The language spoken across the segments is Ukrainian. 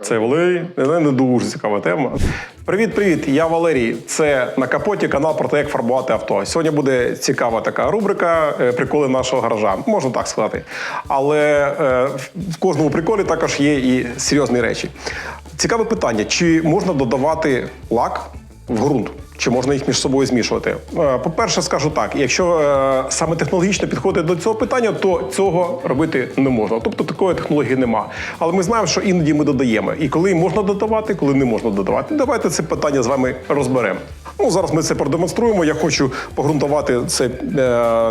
Це Валерій. Не, дуже цікава тема. Привіт, привіт! Я Валерій. Це на капоті канал про те, як фарбувати авто. Сьогодні буде цікава така рубрика е, Приколи нашого гаража. Можна так сказати. Але е, в кожному приколі також є і серйозні речі. Цікаве питання: чи можна додавати лак в ґрунт? Чи можна їх між собою змішувати? Е, По-перше, скажу так: якщо е, саме технологічно підходити до цього питання, то цього робити не можна. Тобто такої технології нема. Але ми знаємо, що іноді ми додаємо. І коли можна додавати, коли не можна додавати. Давайте це питання з вами розберемо. Ну, зараз ми це продемонструємо. Я хочу погрунтувати це е,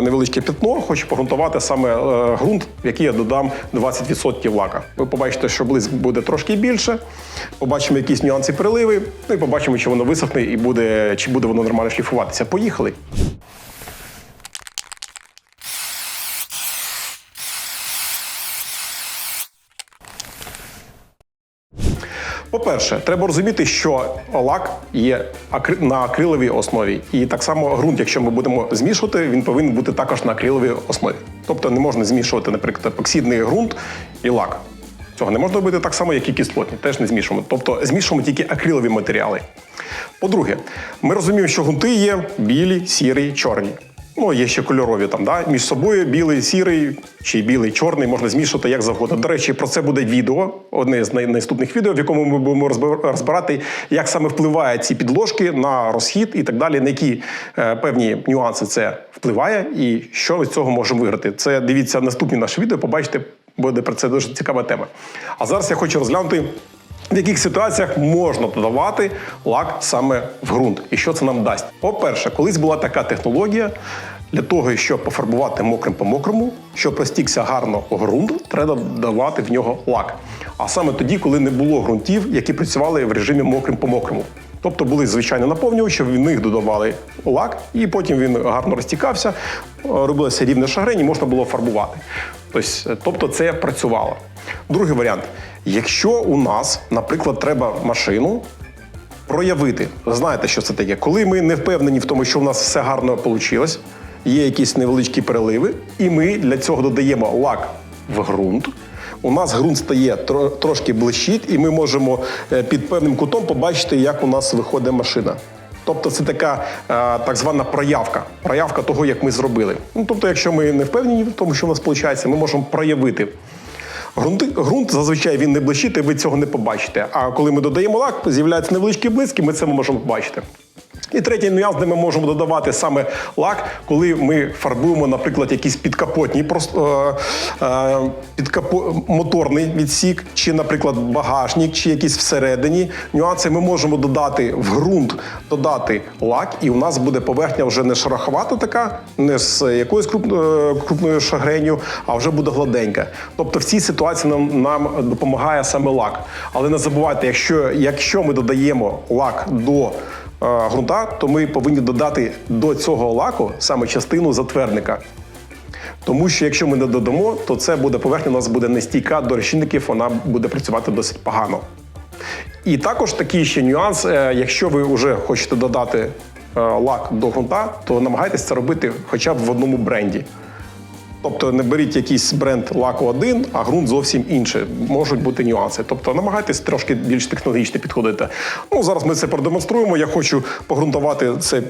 невеличке пятно, хочу погрунтувати саме е, ґрунт, в який я додам 20% лака. Ви побачите, що блиск буде трошки більше. Побачимо якісь нюанси приливи, ну і побачимо, чи воно висохне і буде, чи буде воно нормально шліфуватися. Поїхали. По-перше, треба розуміти, що лак є на акриловій основі. І так само ґрунт, якщо ми будемо змішувати, він повинен бути також на акриловій основі. Тобто не можна змішувати, наприклад, епоксидний ґрунт і лак. Цього не можна робити так само, як і кислотні. Теж не змішуємо. Тобто змішуємо тільки акрилові матеріали. По-друге, ми розуміємо, що ґрунти є білі, сірі, чорні. Ну, є ще кольорові там, да? між собою білий, сірий чи білий, чорний можна змішувати як завгодно. До речі, про це буде відео, одне з наступних відео, в якому ми будемо розбир- розбирати, як саме впливають ці підложки на розхід і так далі, на які е, певні нюанси це впливає, і що ми з цього можемо виграти. Це дивіться наступні наші відео, побачите, буде про це дуже цікава тема. А зараз я хочу розглянути. В яких ситуаціях можна додавати лак саме в ґрунт, і що це нам дасть? По-перше, колись була така технологія для того, щоб пофарбувати мокрим по мокрому, щоб розтікся гарно ґрунт, треба додавати в нього лак. А саме тоді, коли не було ґрунтів, які працювали в режимі мокрим по мокрому. Тобто були звичайні наповнювачі, в них додавали лак, і потім він гарно розтікався, робилося рівне шагрень і можна було фарбувати. Тобто, тобто це працювало. Другий варіант. Якщо у нас, наприклад, треба машину проявити, знаєте, що це таке? Коли ми не впевнені в тому, що у нас все гарно вийшло, є якісь невеличкі переливи, і ми для цього додаємо лак в ґрунт. У нас ґрунт стає тро- трошки блищить, і ми можемо е, під певним кутом побачити, як у нас виходить машина. Тобто це така е, так звана проявка, проявка того, як ми зробили. Ну, тобто, якщо ми не впевнені в тому, що у нас виходить, ми можемо проявити. Ґрунт зазвичай він не блищить, і ви цього не побачите. А коли ми додаємо лак, з'являються невеличкі блиски, ми це можемо побачити. І третій нюанс, де ми можемо додавати саме лак, коли ми фарбуємо, наприклад, якийсь підкапотний просто е, е, підкапо, моторний відсік, чи, наприклад, багажник, чи якийсь всередині нюанси. Ми можемо додати в ґрунт, додати лак, і у нас буде поверхня вже не шероховата така, не з якоюсь е, крупною шагренью, а вже буде гладенька. Тобто в цій ситуації нам, нам допомагає саме лак. Але не забувайте, якщо, якщо ми додаємо лак до ґрунта, то ми повинні додати до цього лаку саме частину затвердника. Тому що якщо ми не додамо, то це буде поверхня, у нас буде нестійка до розчинників, вона буде працювати досить погано. І також такий ще нюанс: е, якщо ви вже хочете додати е, лак до ґрунта, то намагайтесь це робити хоча б в одному бренді. Тобто не беріть якийсь бренд лаку один, а ґрунт зовсім інший. Можуть бути нюанси. Тобто намагайтесь трошки більш технологічно підходити. Ну зараз ми це продемонструємо. Я хочу погрунтувати це е,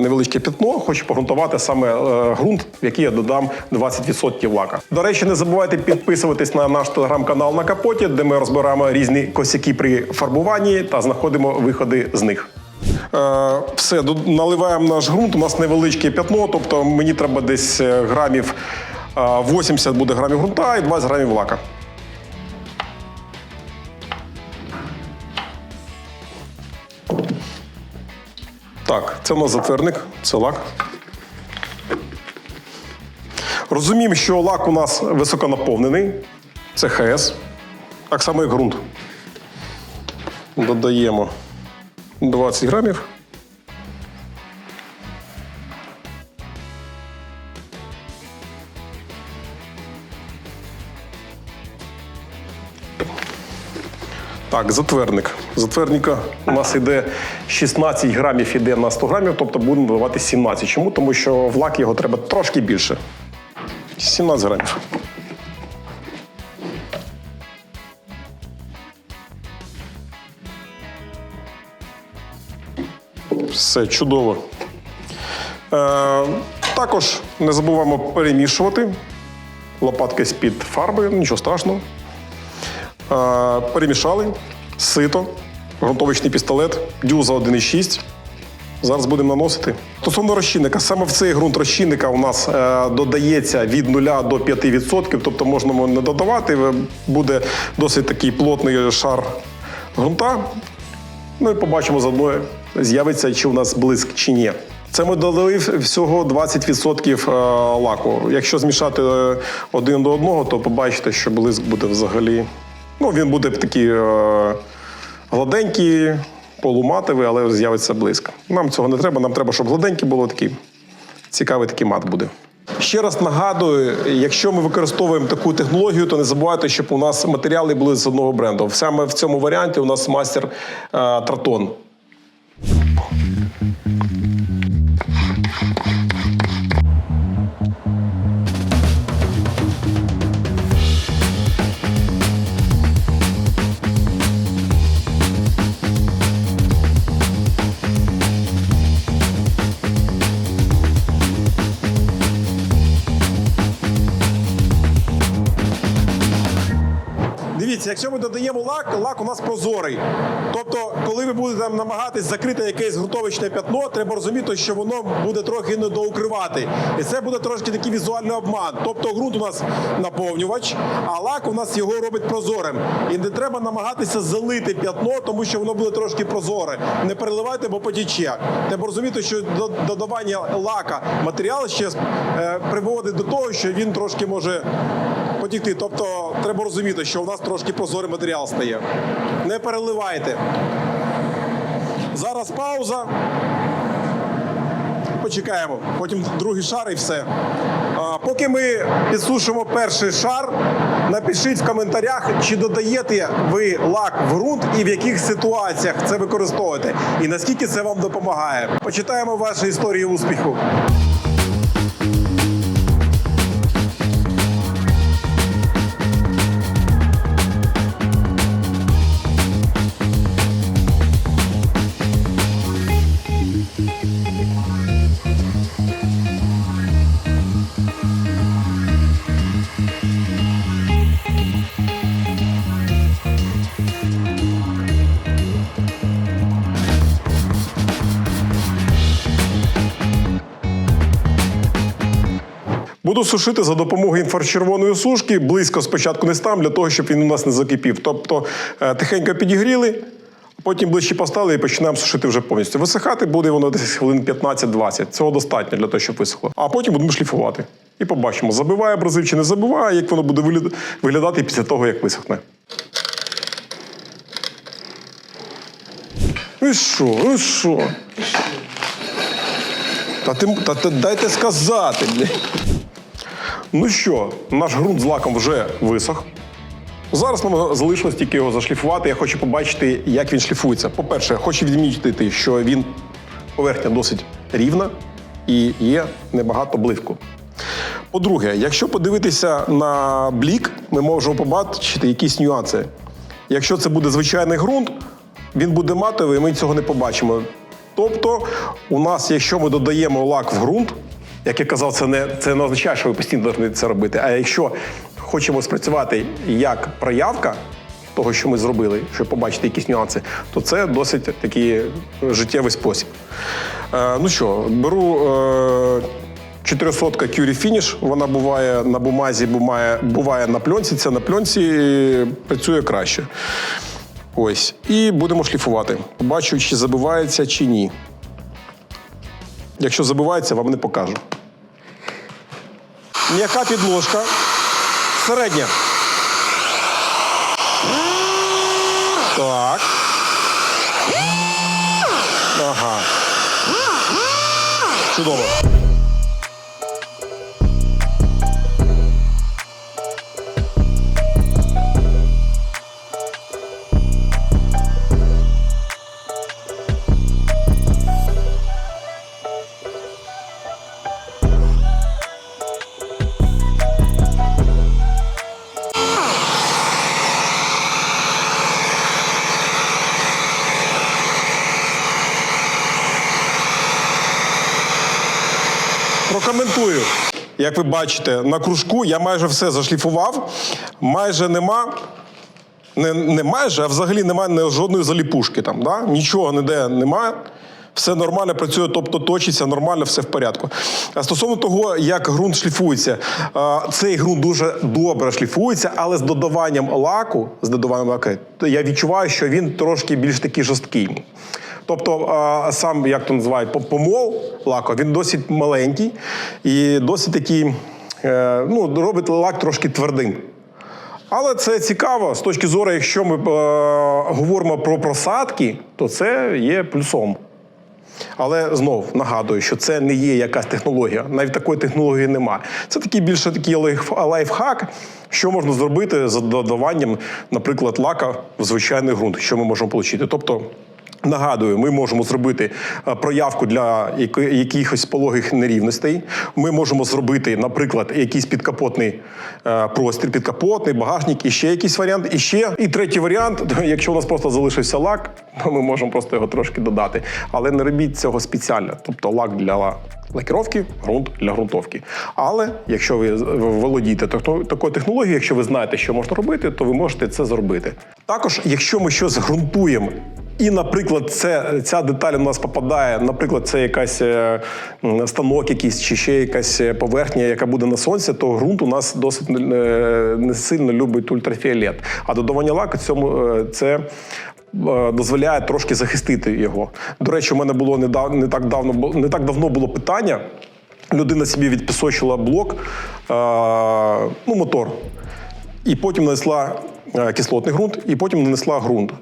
невеличке пятно, хочу погрунтувати саме е, ґрунт, в який я додам 20% лака. До речі, не забувайте підписуватись на наш телеграм-канал на капоті, де ми розбираємо різні косяки при фарбуванні та знаходимо виходи з них. Е, Все, наливаємо наш ґрунт. У нас невеличке п'ятно, тобто мені треба десь е, грамів е, 80 буде грамів ґрунта і 20 грамів лака. Так, це у нас затверник, це лак. Розуміємо, що лак у нас високонаповнений. Це ХС. Так само, як ґрунт. Додаємо 20 грамів. Так, затверник. Затверника у нас йде 16 грамів іде на 100 грамів, тобто будемо додавати 17. Чому? Тому що в лак його треба трошки більше. 17 грамів. Все чудово. Е, також не забуваємо перемішувати. Лопатки з-під фарби, нічого страшного. Е, перемішали. Сито, грунтовочний пістолет, дюза 1,6. Зараз будемо наносити. Стосовно розчинника, саме в цей ґрунт розчинника у нас е, додається від 0 до 5%, тобто можна не додавати, е, буде досить такий плотний шар ґрунта. Ну і побачимо заодно, з'явиться, чи у нас блиск, чи ні. Це ми додали всього 20% е, лаку. Якщо змішати е, один до одного, то побачите, що блиск буде взагалі. Ну, він буде такий е, гладенький, полуматовий, але з'явиться блиск. Нам цього не треба, нам треба, щоб гладенький було такий цікавий такий мат буде. Ще раз нагадую, якщо ми використовуємо таку технологію, то не забувайте, щоб у нас матеріали були з одного бренду. Саме в цьому варіанті у нас мастер Тратон. Дивіться, якщо ми додаємо лак, лак у нас прозорий. Тобто, коли ви будете там намагатись закрити якесь ґрунтовичне п'ятно, треба розуміти, що воно буде трохи недоукривати. І це буде трошки такий візуальний обман. Тобто ґрунт у нас наповнювач, а лак у нас його робить прозорим. І не треба намагатися залити п'ятно, тому що воно буде трошки прозоре. Не переливайте, бо потіче. Треба розуміти, що додавання лака матеріал ще е, приводить до того, що він трошки може потікти. Тобто треба розуміти, що у нас трошки прозорий матеріал стає. Не переливайте. Зараз пауза. Почекаємо. Потім другий шар і все. А, поки ми підсушимо перший шар, напишіть в коментарях, чи додаєте ви лак в ґрунт і в яких ситуаціях це використовуєте, і наскільки це вам допомагає. Почитаємо ваші історії успіху. Буду сушити за допомогою інфрачервоної сушки. Близько спочатку не стам, для того, щоб він у нас не закипів. Тобто е, тихенько підігріли, потім ближче поставили і починаємо сушити вже повністю. Висихати буде воно десь хвилин 15-20. Цього достатньо для того, щоб висохло. А потім будемо шліфувати. І побачимо, забиває абразив чи не забиває, як воно буде виглядати після того, як висохне. Ну і що? Ну і що? Та, ти, та, та дайте сказати. Бля. Ну що, наш ґрунт з лаком вже висох. Зараз нам залишилось тільки його зашліфувати. Я хочу побачити, як він шліфується. По-перше, хочу відмітити, що він поверхня досить рівна і є небагато бливку. По-друге, якщо подивитися на блік, ми можемо побачити якісь нюанси. Якщо це буде звичайний ґрунт, він буде матовий, і ми цього не побачимо. Тобто, у нас, якщо ми додаємо лак в ґрунт, як я казав, це не, це не означає, що ви постійно повинні це робити. А якщо хочемо спрацювати як проявка того, що ми зробили, щоб побачити якісь нюанси, то це досить такий життєвий спосіб. Е, ну що, беру е, 400 Curie Finish, вона буває на бумазі, буває, буває на пленці. Це на пленці працює краще. Ось. І будемо шліфувати. Побачу, чи забивається, чи ні. Якщо забувається, вам не покажу. М'яка підложка. Середня. Так. Ага. Чудово. Прокоментую. Як ви бачите, на кружку я майже все зашліфував, майже нема. Не, не майже, а взагалі немає жодної заліпушки там. Да? Нічого ніде немає. Все нормально працює, тобто точиться, нормально, все в порядку. А стосовно того, як ґрунт шліфується, цей ґрунт дуже добре шліфується, але з додаванням лаку, з додаванням лаку, я відчуваю, що він трошки більш такий жорсткий. Тобто, сам, як то називають, помол лаку, він досить маленький і досить такий, е, ну, робить лак трошки твердим. Але це цікаво з точки зору, якщо ми е, говоримо про просадки, то це є плюсом. Але знов нагадую, що це не є якась технологія. Навіть такої технології немає. Це такий більше такий лайфхак, що можна зробити з додаванням, наприклад, лака в звичайний ґрунт, що ми можемо отримати. Тобто. Нагадую, ми можемо зробити е, проявку для яки- якихось пологих нерівностей. Ми можемо зробити, наприклад, якийсь підкапотний е, простір, підкапотний, багажник, і ще якийсь варіант. І ще і третій варіант, якщо у нас просто залишився лак, то ми можемо просто його трошки додати. Але не робіть цього спеціально. Тобто лак для лакіровки, ґрунт для ґрунтовки. Але якщо ви володієте такою технологією, якщо ви знаєте, що можна робити, то ви можете це зробити. Також, якщо ми щось ґрунтуємо. І, наприклад, це, ця деталь у нас попадає, наприклад, це якась е, станок якийсь чи ще якась е, поверхня, яка буде на сонці, то ґрунт у нас досить е, не сильно любить ультрафіолет. А додавання лаку цьому це. Дозволяє трошки захистити його. До речі, у мене було недав, не так давно не так давно було питання. Людина собі відпісочила блок, ну, мотор, і потім нанесла кислотний ґрунт, і потім нанесла ґрунт.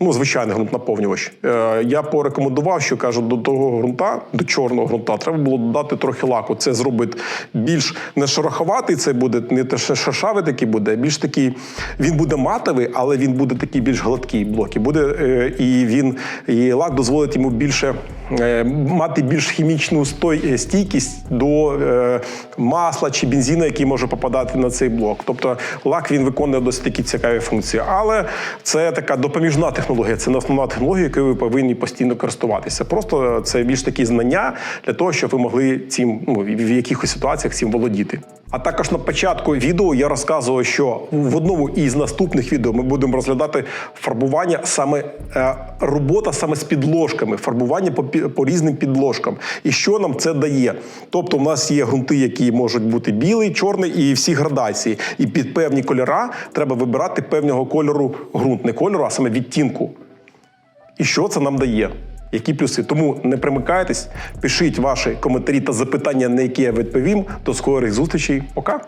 Ну, звичайний ґрунт наповнювач. Е, я порекомендував, що кажу, до того ґрунта, до чорного ґрунта, треба було додати трохи лаку. Це зробить більш не шероховатий, це буде не те шершавий такий буде, більш такий. Він буде матовий, але він буде такий більш гладкий блок. І буде е, і він і лак дозволить йому більше е, мати більш хімічну стой, е, стійкість до е, масла чи бензину, який може попадати на цей блок. Тобто лак він виконує досить такі цікаві функції. Але це така допоміжна технологія, це не основна технологія, якою ви повинні постійно користуватися. Просто це більш такі знання для того, щоб ви могли цим ну, в якихось ситуаціях цим володіти. А також на початку відео я розказував, що в одному із наступних відео ми будемо розглядати фарбування саме е, робота саме з підложками, фарбування по, по різним підложкам. І що нам це дає? Тобто, у нас є ґрунти, які можуть бути білий, чорний і всі градації. І під певні кольора треба вибирати певного кольору ґрунт, не кольору, а саме відтінку. І що це нам дає? Які плюси? Тому не примикайтесь, пишіть ваші коментарі та запитання, на які я відповім. До скорих зустрічей. Пока!